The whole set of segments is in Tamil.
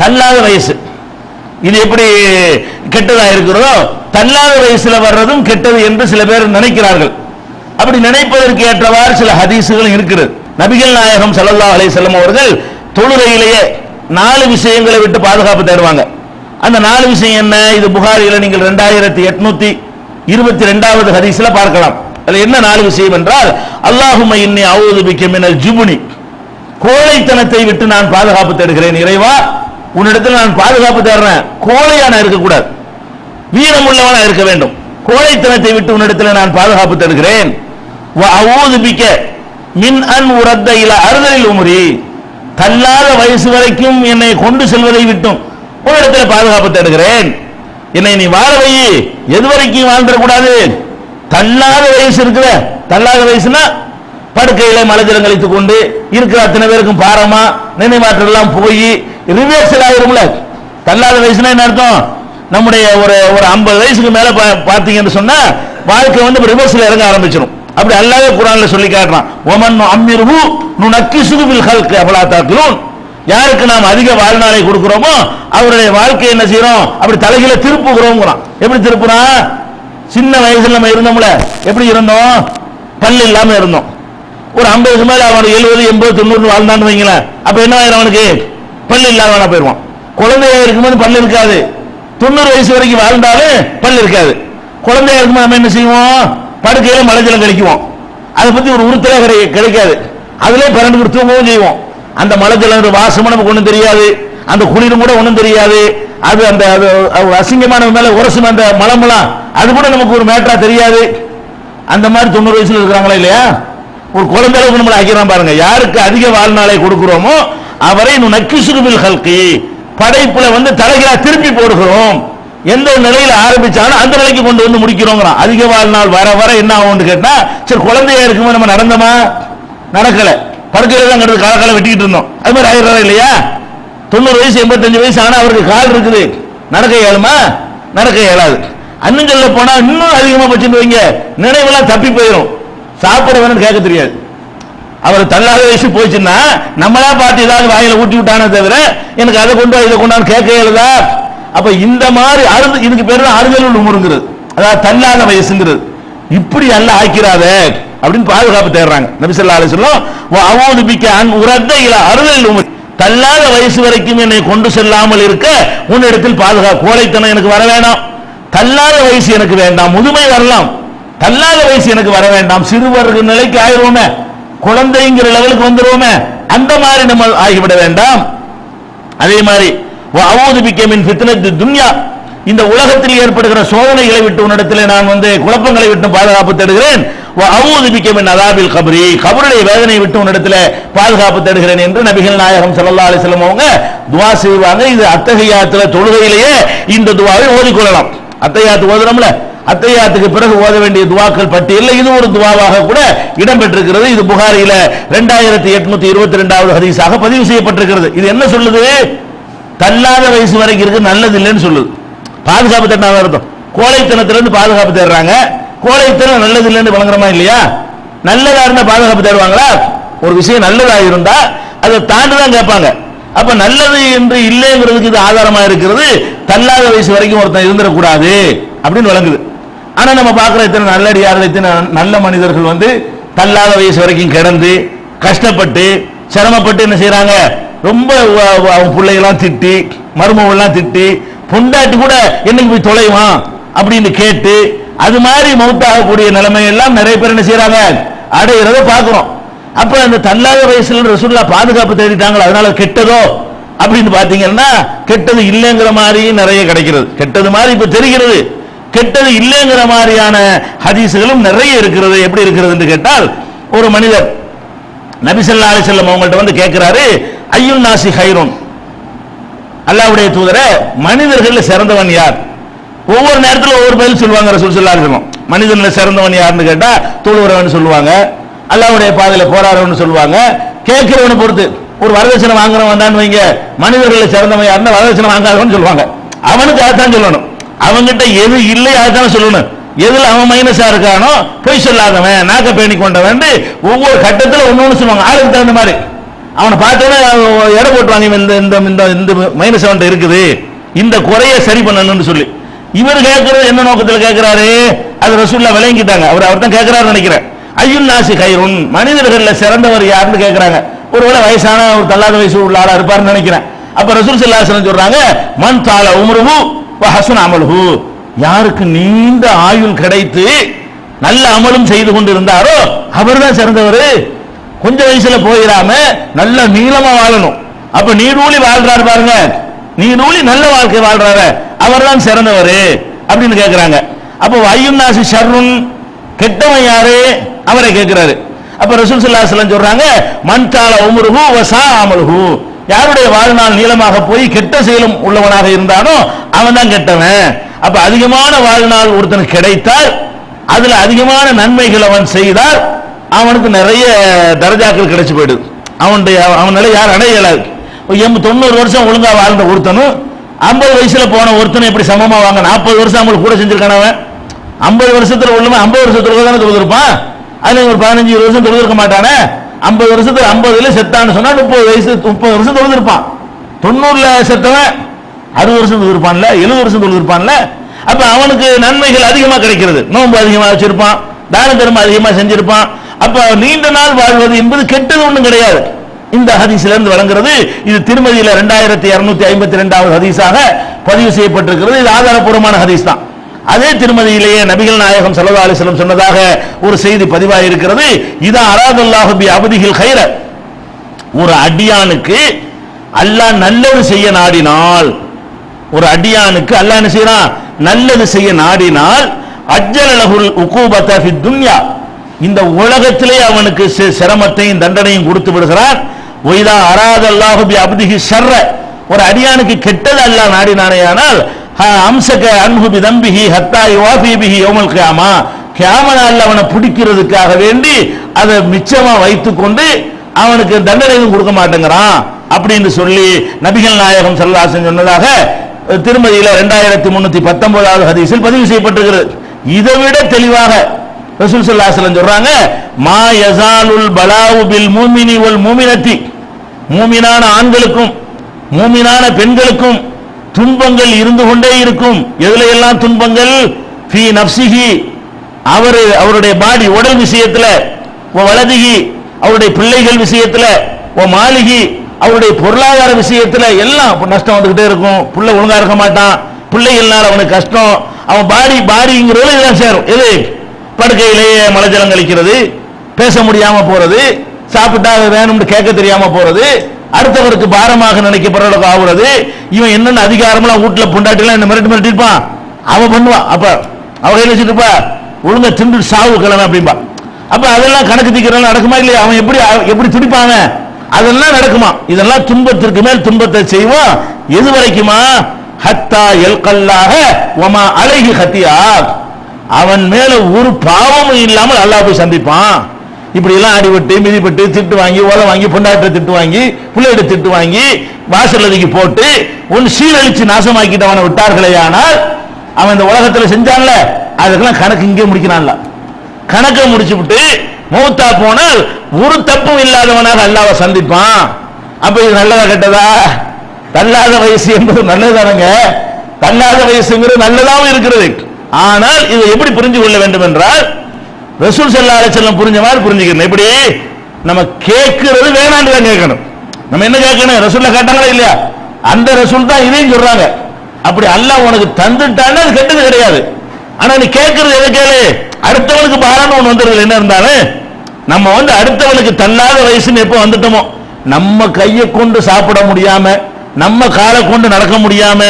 தள்ளாத வயசு. இது எப்படி கெட்டதா இருக்கிறதோ தள்ளாத வயசுல வர்றதும் கெட்டது என்று சில பேர் நினைக்கிறார்கள். அப்படி நினைப்பதற்கு ஏற்றவாறு சில ஹதீசுகள் இருக்கிறது. நபிகள் நாயகம் சல்லா அலைஹி வஸல்லம் அவர்கள் தொழுகையிலேயே நாலு விஷயங்களை விட்டு பாதுகாப்பு தேடுவாங்க. அந்த நாலு விஷயம் என்ன? இது புகாரியில் நீங்கள் ரெண்டாயிரத்தி எட்நூத்தி இருபத்தி ரெண்டாவது ஹதீஸ்ல பார்க்கலாம். அதுல என்ன நாலு விஷயம் என்றால் அல்லாஹும இன்னி அவுது பிக்க ஜிபுனி. கோழைத்தனத்தை விட்டு நான் பாதுகாப்பு தேடுகிறேன் இறைவா. உன்னிடத்தில் நான் பாதுகாப்பு தேடுறேன். கோழையான இருக்கக்கூடாது. வீரம் உள்ளவனா இருக்க வேண்டும். கோழைத்தனத்தை விட்டு உன்னிடத்தில் நான் பாதுகாப்பு தருகிறேன் மின் அன் உரத்த இல அறுதலில் உமரி. தள்ளாத வயசு வரைக்கும் என்னை கொண்டு செல்வதை விட்டும் உன்னிடத்தில் பாதுகாப்பு தேடுகிறேன். என்னை நீ வாழ வை. எது வரைக்கும் வாழ்ந்துடக்கூடாது. தள்ளாத வயசு இருக்கிற தள்ளாத வயசுனா படுக்கையில மலஜலம் கழித்துக் கொண்டு இருக்கிற அத்தனை பேருக்கும் பாரமா நினைவாற்றல் எல்லாம் போய் ரிவர்சல் ஆயிரும்ல. தள்ளாத வயசுனா என்ன அர்த்தம்? நம்முடைய ஒரு ஒரு ஐம்பது வயசுக்கு மேல பா- பார்த்தீங்கன்னு சொன்னா வாழ்க்கை வந்து ரிவர்ஸ்ல இறங்க ஆரம்பிச்சிடும் அப்படி அல்லாஹ் குரான்ல சொல்லி காட்டுறான். ஒமன் அம்மிர்ஹு நுனக்கி சுகுவில் ஹல்க் அபலா தாக்கிலும் யாருக்கு நாம் அதிக வாழ்நாளை கொடுக்கிறோமோ அவருடைய வாழ்க்கை என்ன செய்யறோம்? அப்படி தலைகளை திருப்புகிறோங்கிறான் எப்படி திருப்புறான் சின்ன வயசுல நம்ம இருந்தோம்ல. எப்படி இருந்தோம்? பல் இல்லாம இருந்தோம். ஒரு ஐம்பதுக்கு மேல அவன் எழுபது எண்பது தொண்ணூறு வாழ்ந்தான்னு வைங்களேன். அப்ப என்ன ஆயிரும் அவனுக்கு? பல்லு இல்லாதவனா போயிருவான் குழந்தையா இருக்கும்போது பல்லு இருக்காது. தொண்ணூறு வயசு வரைக்கும் வாழ்ந்தாலும் பல்லு இருக்காது. குழந்தையா இருக்கும்போது நம்ம என்ன செய்வோம்? படுக்கையில மலைஜலம் கழிக்குவோம். அதை பத்தி ஒரு உறுத்தலே கிடை- கிடைக்காது. அதுலயே பிறண்டு கொடுத்து தூங்கவும் செய்வோம். அந்த மலைஜலம் வாசமும் நமக்கு ஒண்ணும் தெரியாது. அந்த குளிரும் கூட ஒண்ணும் தெரியாது. அது அந்த அது அசிங்கமான மேல உரசும் அந்த மலமெல்லாம் அது கூட நமக்கு ஒரு மேட்டரா தெரியாது. அந்த மாதிரி தொண்ணூறு வயசுல இருக்கிறாங்களா இல்லையா? ஒரு குழந்தை அளவுக்கு நம்மளை ஆக்கிறான் பாருங்க. யாருக்கு அதிக வாழ்நாளை கொடுக்கிறோமோ அவரை நக்கிசுகுபில் ஹல்கி படைப்புல வந்து தலைகளா திருப்பி போடுகிறோம். எந்த நிலையில ஆரம்பிச்சாலும் அந்த நிலைக்கு கொண்டு வந்து முடிக்கிறோங்கிறான். அதிக வாழ்நாள் வர வர என்ன ஆகும்னு கேட்டா சரி குழந்தையா இருக்கும்போது நம்ம நடந்தோமா? நடக்கல. படுக்கையில தான் கிடந்து கால வெட்டிக்கிட்டு இருந்தோம். அது மாதிரி ஆயிடுறா இல்லையா? தொண்ணூறு வயசு எண்பத்தஞ்சு வயசு ஆனா அவருக்கு கால் இருக்குது. நடக்க இயலுமா? நடக்க இயலாது. அண்ணன் சொல்ல போனா இன்னும் அதிகமா வச்சுட்டு வைங்க. நினைவெல்லாம் தப்பி போயிடும் சாப்பிட வேணும்னு கேட்க தெரியாது. அவர் தள்ளாத வயசு போச்சுன்னா நம்மளா பார்த்து ஏதாவது வாயில ஊட்டி விட்டானே தவிர எனக்கு அதை கொண்டு இதை கொண்டாந்து கேட்க இயலுதா அப்ப இந்த மாதிரி அறுது இதுக்கு பேர் தான் அறுதல் உமுறுங்கிறது அதாவது தள்ளாத வயசுங்கிறது. இப்படி அல்ல ஆக்கிறாத அப்படின்னு பாதுகாப்பு தேடுறாங்க. நபிசல்லா அலி சொல்லும் அவோது பிக்க அன் உரத்த இல அறுதல் உமர். தள்ளாத வயசு வரைக்கும் என்னை கொண்டு செல்லாமல் இருக்க உன்னிடத்தில் பாதுகாப்பு கோழைத்தனம் எனக்கு வர வேண்டாம் தள்ளாத வயசு எனக்கு வேண்டாம் முதுமை வரலாம். தள்ளாத வயசு எனக்கு வர வேண்டாம். சிறுவர் நிலைக்கு ஆயிருவோமே குழந்தைங்கிற லெவலுக்கு வந்துருவோமே அந்த மாதிரி நம்ம ஆகிவிட வேண்டாம். அதே மாதிரி அவோது பிக்கமின் ஃபித்னத்து துன்யா. இந்த உலகத்தில் ஏற்படுகிற சோதனைகளை விட்டு உன்னிடத்தில் நான் வந்து குழப்பங்களை விட்டு பாதுகாப்பு தேடுகிறேன். அவோது பிக்கமின் அதாபில் கபரி. கபருடைய வேதனை விட்டு உன்னிடத்தில் பாதுகாப்பு தேடுகிறேன் என்று நபிகள் நாயகம் சல்லா அலிஸ்லம் அவங்க துவா செய்வாங்க. இது அத்தகையாத்துல தொழுகையிலேயே இந்த துவாவை ஓதிக்கொள்ளலாம். அத்தகையாத்து ஓதுறோம்ல? அத்தையாத்துக்கு பிறகு ஓத வேண்டிய துவாக்கள் பட்டியலில் இது ஒரு துவாவாக கூட இடம்பெற்றிருக்கிறது. இது புகாரில ரெண்டாயிரத்தி எட்நூத்தி இருபத்தி ரெண்டாவது ஹதீஸாக பதிவு செய்யப்பட்டிருக்கிறது. இது என்ன சொல்லுது? தள்ளாத வயசு வரைக்கும் இருக்கு நல்லது இல்லைன்னு சொல்லுது. பாதுகாப்பு தேடினா அர்த்தம். கோழைத்தனத்திலிருந்து பாதுகாப்பு தேடுறாங்க. கோழைத்தனம் நல்லது இல்லைன்னு வழங்குறமா இல்லையா? நல்லதா இருந்தா பாதுகாப்பு தேடுவாங்களா? ஒரு விஷயம் நல்லதா இருந்தா அதை தாண்டி தான் கேட்பாங்க. அப்ப நல்லது என்று இல்லைங்கிறதுக்கு இது ஆதாரமா இருக்கிறது. தள்ளாத வயசு வரைக்கும் ஒருத்தன் இருந்துடக்கூடாது அப்படின்னு வழங்குது. ஆனா நம்ம பார்க்குற இத்தனை நல்லடியார்கள் இத்தனை நல்ல மனிதர்கள் வந்து தள்ளாத வயசு வரைக்கும் கிடந்து கஷ்டப்பட்டு சிரமப்பட்டு என்ன செய்யறாங்க ரொம்ப அவங்க பிள்ளைகள்லாம் திட்டி மருமகள்லாம் திட்டி பொண்டாட்டி கூட என்னைக்கு போய் தொலைவான் அப்படின்னு கேட்டு அது மாதிரி மௌத்தாகக்கூடிய நிலைமை எல்லாம் நிறைய பேர் என்ன செய்யறாங்க அடையிறத பார்க்குறோம். அப்ப அந்த தள்ளாத வயசுல ரசூல்லா பாதுகாப்பு தேடிட்டாங்களா அதனால கெட்டதோ? அப்படின்னு பாத்தீங்கன்னா கெட்டது இல்லைங்கிற மாதிரி நிறைய கிடைக்கிறது. கெட்டது மாதிரி இப்ப தெரிகிறது. கெட்டது இல்லைங்கிற மாதிரியான ஹதீசுகளும் நிறைய இருக்கிறது. எப்படி இருக்கிறதுன்னு கேட்டால் ஒரு மனிதர் நபிசல்லா அலிசல்லம் அவங்கள்ட்ட வந்து கேட்கிறாரு ஐயுல் நாசி ஹைரோன்? அல்லாவுடைய தூதர மனிதர்கள் சிறந்தவன் யார்? ஒவ்வொரு நேரத்தில் ஒவ்வொரு பதில் சொல்லுவாங்க ரசூல் ஸல்லல்லாஹு அலைஹி சிறந்தவன் யாருன்னு கேட்டா தூளுறவன் சொல்லுவாங்க அல்லாவுடைய பாதையில போராடுறவன் சொல்லுவாங்க கேட்கிறவனை பொறுத்து. ஒரு வரதட்சணை வாங்குறவன் வந்தான்னு வைங்க மனிதர்களை சிறந்தவன் யாருன்னா வரதட்சணை வாங்காதவன் சொல்லுவாங்க. அவனுக்கு அதான் சொல்லணும். அவன்கிட்ட எது இல்லை அதுதான் சொல்லணும். எதுல அவன் மைனஸா இருக்கானோ பொய் சொல்லாதவன் நாக்க பேணி கொண்டவன் ஒவ்வொரு கட்டத்துல ஒன்னு சொல்லுவாங்க. ஆளுக்கு தகுந்த மாதிரி. அவனை பார்த்தோன்னே எடை போட்டுவாங்க இவன் இந்த இந்த இந்த இந்த மைனஸ் அவன்கிட்ட இருக்குது. இந்த குறைய சரி பண்ணணும்னு சொல்லி. இவர் கேட்கறது என்ன நோக்கத்தில் கேட்கிறாரு? அது ரசூல்லா விளங்கிட்டாங்க. அவர் அவர் தான் கேட்கிறாரு நினைக்கிறேன். ஐயுல் நாசி கயிறுன். மனிதர்களில் சிறந்தவர் யாருன்னு கேட்கிறாங்க. ஒருவேளை வயசான ஒரு தள்ளாத வயசு உள்ள ஆளா இருப்பாருன்னு நினைக்கிறேன். அப்ப ரசூல் சல்லாஹ் சொல்றாங்க மண் தாள உமருவும் வ ஹஸன் யாருக்கு நீண்ட ஆயுள் கிடைத்து நல்ல அமலும் செய்து கொண்டு இருந்தாரோ அவர்தான் சிறந்தவர். கொஞ்ச வயசுல போயிடாம நல்ல நீளமா வாழணும். அப்ப நீடூழி வாழ்றாரு பாருங்க. நீடூழி நல்ல வாழ்க்கை வாழ்றாரு. அவர்தான் சிறந்தவர் அப்படின்னு கேட்கிறாங்க அப்ப ஐயுன்னாசி ஷர்ருன் கெட்டவன் யாரு? அவரை கேட்கிறாரு அப்ப ரசூல் ஸல்லல்லாஹு சொல்றாங்க மன் தால வசா அமலுஹு. யாருடைய வாழ்நாள் நீளமாக போய் கெட்ட செயலும் உள்ளவனாக இருந்தானோ அவன் தான் கெட்டவன். அப்ப அதிகமான வாழ்நாள் ஒருத்தனுக்கு கிடைத்தால் அதுல அதிகமான நன்மைகள் அவன் செய்தால் அவனுக்கு நிறைய தரஜாக்கள் கிடைச்சு போயிடுது. அவனுடைய அவனால யார் அடைய இயலாது எண்பது தொண்ணூறு வருஷம் ஒழுங்கா வாழ்ந்த ஒருத்தனும் ஐம்பது வயசுல போன ஒருத்தனும் எப்படி சமமா வாங்க? நாற்பது வருஷம் அவங்களுக்கு கூட செஞ்சிருக்கான அவன். ஐம்பது வருஷத்துல உள்ளவன் ஐம்பது வருஷத்துல தானே தொழுதிருப்பான் அதுல ஒரு பதினஞ்சு இருபது வருஷம் தொழுதிருக்க மாட்டானே? ஐம்பது வருஷத்துல ஐம்பதுல செத்தான்னு சொன்னா முப்பது வயசு முப்பது வருஷம் தொழுதிருப்பான். தொண்ணூறுல செத்தவன் அறுபது வருஷம் தொழுதிருப்பான்ல எழுபது வருஷம் தொழுதிருப்பான்ல அப்ப அவனுக்கு நன்மைகள் அதிகமா கிடைக்கிறது. நோன்பு அதிகமா வச்சிருப்பான் தான தர்மம் அதிகமா செஞ்சிருப்பான். அப்ப நீண்ட நாள் வாழ்வது என்பது கெட்டது ஒன்றும் கிடையாது. இந்த ஹதீஸ்ல இருந்து வழங்குறது இது திருமதியில ரெண்டாயிரத்தி இருநூத்தி ஐம்பத்தி ரெண்டாவது ஹதீஸாக பதிவு செய்யப்பட்டிருக்கிறது. இது ஆதாரப்பூர்வமான ஹதீஸ் தான். அதே திருமதியிலேயே நபிகள் நாயகம் சல்லா அலைஹி சொன்னதாக ஒரு செய்தி பதிவாக இருக்கிறது இது அராதல்லாஹு பி கைர. ஒரு அடியானுக்கு அல்லாஹ் நல்லது செய்ய நாடினால் ஒரு அடியானுக்கு அல்லாஹ் என்ன செய்யறான் நல்லது செய்ய நாடினால் அஜ்ஜலகுல் உகூபத ஃபி துன்யா. இந்த உலகத்திலே அவனுக்கு சிரமத்தையும் தண்டனையும் கொடுத்து விடுகிறான். ஒய்தா அராத பி அப்திஹி ஷர்ர. ஒரு அடியானுக்கு கெட்டது அல்லாஹ் நாடினானே ஆனால் அம்சக அன்ஹு பி தம்பிஹி ஹத்தா யுவாஃபி பிஹி யௌமல் கியாமா. கியாம அவனை பிடிக்கிறதுக்காக வேண்டி அதை மிச்சமாக வைத்துக்கொண்டு அவனுக்கு தண்டனை எதுவும் கொடுக்க மாட்டேங்கிறான் அப்படின்னு சொல்லி நபிகள் நாயகம் சல்லாசன் சொன்னதாக திருமதியில் திருமதியில ரெண்டாயிரத்தி முன்னூத்தி பத்தொன்பதாவது ஹதீஸில் பதிவு செய்யப்பட்டிருக்கிறது. இதை விட தெளிவாக ரசூல் சல்லாசலம் சொல்றாங்க மா யசாலுல் பலாவு பில் மூமினி உல் மூமினத்தி. மூமினான ஆண்களுக்கும் மூமினான பெண்களுக்கும் துன்பங்கள் இருந்து கொண்டே இருக்கும். எதுல எல்லாம் துன்பங்கள்? ஃபி நப்சிஹி. அவர் அவருடைய பாடி உடல் விஷயத்துல. ஓ வலதிகி அவருடைய பிள்ளைகள் விஷயத்துல. ஓ மாளிகி அவருடைய பொருளாதார விஷயத்துல எல்லாம் நஷ்டம் வந்துகிட்டே இருக்கும். புள்ள ஒழுங்கா இருக்க மாட்டான். பிள்ளைகள்னால அவனுக்கு கஷ்டம். அவன் பாடி பாடிங்கிறது இதெல்லாம் சேரும். எது? படுக்கையிலேயே மலஜலம் கழிக்கிறது. பேச முடியாம போறது. சாப்பிட்டா அது வேணும்னு கேட்க தெரியாம போறது. அடுத்தவருக்கு பாரமாக நினைக்கப்படுறதுக்கு ஆகுறது இவன் என்னென்ன அதிகாரம்லாம் வீட்டில் பொண்டாட்டிலாம் என்ன மிரட்டி மிரட்டிருப்பான் அவன் பண்ணுவான் அப்போ அவன் கையில் வச்சுட்டுப்பா ஒழுங்கா திண்டு சாவு கிழமை அப்படிம்பா. அப்போ அதெல்லாம் கணக்கு தீக்கிறதெல்லாம் நடக்குமா இல்லையா? அவன் எப்படி எப்படி துடிப்பான் அதெல்லாம் நடக்குமா? இதெல்லாம் துன்பத்திற்கு மேல் துன்பத்தை செய்வான். எது வரைக்குமா? ஹத்தா எல்கல்லாக ஒமா அழகி ஹத்தியா அவன் மேல ஒரு பாவமும் இல்லாமல் அல்லாஹ் போய் சந்திப்பான். இப்படி எல்லாம் அடிபட்டு மிதிப்பட்டு திட்டு வாங்கி ஓலை வாங்கி பொண்டாட்ட திட்டு வாங்கி பிள்ளைகிட்ட திட்டு வாங்கி வாசல் அதுக்கு போட்டு உன் சீரழிச்சு நாசமாக்கிட்டவனை விட்டார்களே ஆனால் அவன் இந்த உலகத்தில் செஞ்சான்ல அதுக்கெல்லாம் கணக்கு இங்கே முடிக்கிறான்ல. கணக்கை முடிச்சு விட்டு மூத்தா போனால் ஒரு தப்பும் இல்லாதவனாக அல்லாவை சந்திப்பான். அப்ப இது நல்லதா கெட்டதா? தள்ளாத வயசு என்பது நல்லதானங்க தள்ளாத வயசுங்கிறது நல்லதாகவும் இருக்கிறது. ஆனால் இதை எப்படி புரிஞ்சு கொள்ள வேண்டும் என்றால் ரசூல் செல்லா செல்லம் புரிஞ்ச மாதிரி புரிஞ்சுக்கணும். எப்படி? நம்ம கேட்கிறது வேணான்னு தான் கேட்கணும். நம்ம என்ன கேட்கணும்? ரசூல்ல கேட்டாங்களா இல்லையா? அந்த ரசூல் தான் இதையும் சொல்றாங்க. அப்படி அல்லாஹ் உனக்கு தந்துட்டான்னு அது கெட்டது கிடையாது. ஆனா நீ கேட்கறது எதை கேளு? அடுத்தவனுக்கு பாரான்னு ஒண்ணு வந்துருது என்ன இருந்தாலும் நம்ம வந்து அடுத்தவனுக்கு தள்ளாத வயசுன்னு எப்போ வந்துட்டோமோ நம்ம கையை கொண்டு சாப்பிட முடியாம நம்ம காலை கொண்டு நடக்க முடியாம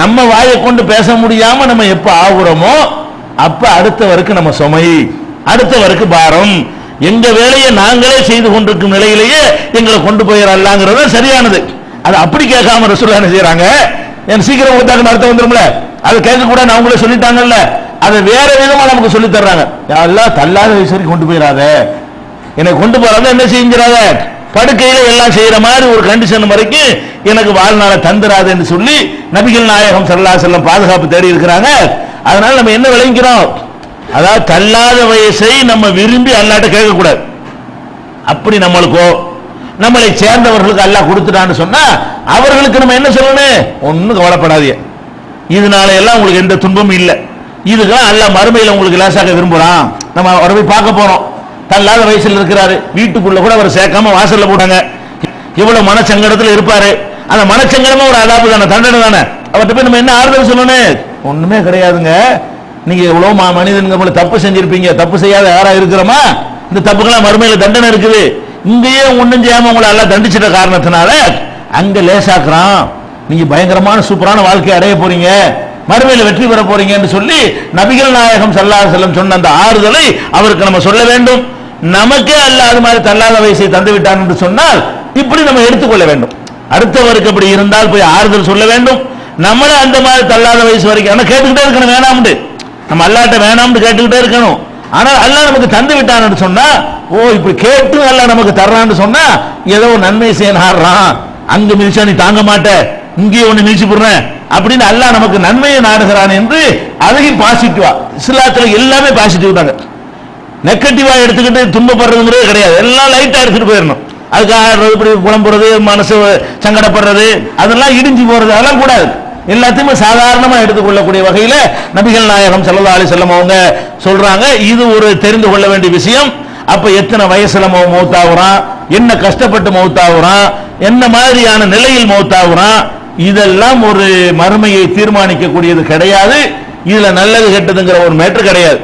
நம்ம வாயை கொண்டு பேச முடியாம நம்ம எப்ப ஆகுறோமோ அப்ப அடுத்தவருக்கு நம்ம சுமை. அடுத்தவருக்கு பாரம். எங்க வேலையை நாங்களே செய்து கொண்டிருக்கும் நிலையிலேயே எங்களை கொண்டு போயிடலாங்கிறது சரியானது. அது அப்படி கேட்காம ரசூல்லா என்ன செய்யறாங்க? என் சீக்கிரம் கொடுத்தாங்க அர்த்தம் வந்துரும்ல? அது கேட்க கூட நான் உங்களை சொல்லிட்டாங்கல்ல. அதை வேற விதமா நமக்கு சொல்லி தர்றாங்க. எல்லாம் தள்ளாத சரி கொண்டு போயிடாத என்னை கொண்டு போறாங்க என்ன செஞ்சிடாத படுக்கையில எல்லாம் செய்யற மாதிரி ஒரு கண்டிஷன் வரைக்கும் எனக்கு வாழ்நாள தந்துராது என்று சொல்லி நபிகள் நாயகம் சல்லா செல்லம் பாதுகாப்பு தேடி இருக்கிறாங்க. அதனால நம்ம என்ன விளைவிக்கிறோம் அதாவது தள்ளாத வயசை நம்ம விரும்பி அல்லாட்ட கேட்கக்கூடாது. அப்படி நம்மளுக்கோ நம்மளை சேர்ந்தவர்களுக்கு அல்லாஹ் கொடுத்துட்டான்னு சொன்னா அவர்களுக்கு நம்ம என்ன சொல்லணும்? ஒன்றும் கவலைப்படாதீங்க. இதனால எல்லாம் உங்களுக்கு எந்த துன்பமும் இல்லை. இதுக்கெல்லாம் அல்ல மறுமையில் உங்களுக்கு லேசாக விரும்புகிறான் நம்ம அவரை போய் பார்க்க போறோம். தள்ளாத வயசில் இருக்கிறாரு. வீட்டுக்குள்ள கூட அவர் சேர்க்காம வாசல்ல போட்டாங்க. இவ்வளவு மனச்சங்கடத்தில் இருப்பாரு. அந்த மனச்சங்கடமும் ஒரு அதாப்பு தானே தண்டனை தானே? அவர்கிட்ட போய் நம்ம என்ன ஆறுதல் சொல்லணும்? ஒண்ணுமே கிடையாதுங்க. நீங்க எவ்வளவு மா- மனிதனுங்க போல தப்பு செஞ்சிருப்பீங்க. தப்பு செய்யாத யாரா இருக்கிறோமா? இந்த தப்புக்கெல்லாம் மறுமையில தண்டனை இருக்குது. இங்கேயே ஒன்றும் செய்யாம உங்களை எல்லாம் தண்டிச்சிட்ட காரணத்தினால அங்க லேசாக்குறான். நீங்க பயங்கரமான சூப்பரான வாழ்க்கையை அடைய போறீங்க. மறுமையில வெற்றி பெற போறீங்கன்னு சொல்லி நபிகள் நாயகம் சல்லா செல்லம் சொன்ன அந்த ஆறுதலை அவருக்கு நம்ம சொல்ல வேண்டும். நமக்கே அல்லாத அது மாதிரி தள்ளாத வயசை தந்து விட்டான் என்று சொன்னால் இப்படி நம்ம எடுத்துக்கொள்ள வேண்டும். அடுத்தவருக்கு அப்படி இருந்தால் போய் ஆறுதல் சொல்ல வேண்டும். நம்மளே அந்த மாதிரி தள்ளாத வயசு வரைக்கும் ஆனால் கேட்டுக்கிட்டே இருக்கணும் வேணாம்ண்டு. நம்ம அல்லாட்ட வேணாம்னு கேட்டுக்கிட்டே இருக்கணும். ஆனால் அல்லாஹ் நமக்கு தந்து விட்டான்னு சொன்னா ஓ இப்படி கேட்டு அல்லாஹ் நமக்கு தர்றான்னு சொன்னா ஏதோ ஒரு நன்மை செய்ய நாடுறான் அங்க மிதிச்சா நீ தாங்க மாட்ட. இங்கேயே ஒண்ணு மிதிச்சு போடுறேன் அப்படின்னு அல்லாஹ் நமக்கு நன்மையை நாடுகிறான் என்று அதையும் பாசிட்டிவா இஸ்லாத்துல எல்லாமே பாசிட்டிவ் தாங்க நெகட்டிவா எடுத்துக்கிட்டு துன்பப்படுறதுங்கிறது கிடையாது. எல்லாம் லைட்டா எடுத்துட்டு போயிடணும். அதுக்காக இப்படி புலம்புறது மனசு சங்கடப்படுறது அதெல்லாம் இடிஞ்சு போறது அதெல்லாம் கூடாது. எல்லாத்தையுமே சாதாரணமா எடுத்துக்கொள்ளக்கூடிய வகையில் நபிகள் நாயகம் ஸல்லல்லாஹு அலி செல்லம் அவங்க சொல்றாங்க. இது ஒரு தெரிந்து கொள்ள வேண்டிய விஷயம். அப்ப எத்தனை வயசுல மௌத்தாகுறான்? என்ன கஷ்டப்பட்டு மௌத்தாகுறான்? என்ன மாதிரியான நிலையில் மௌத்தாகுறான்? இதெல்லாம் ஒரு மறுமையை தீர்மானிக்கக்கூடியது கிடையாது. இதுல நல்லது கெட்டதுங்கிற ஒரு மேட்டர் கிடையாது.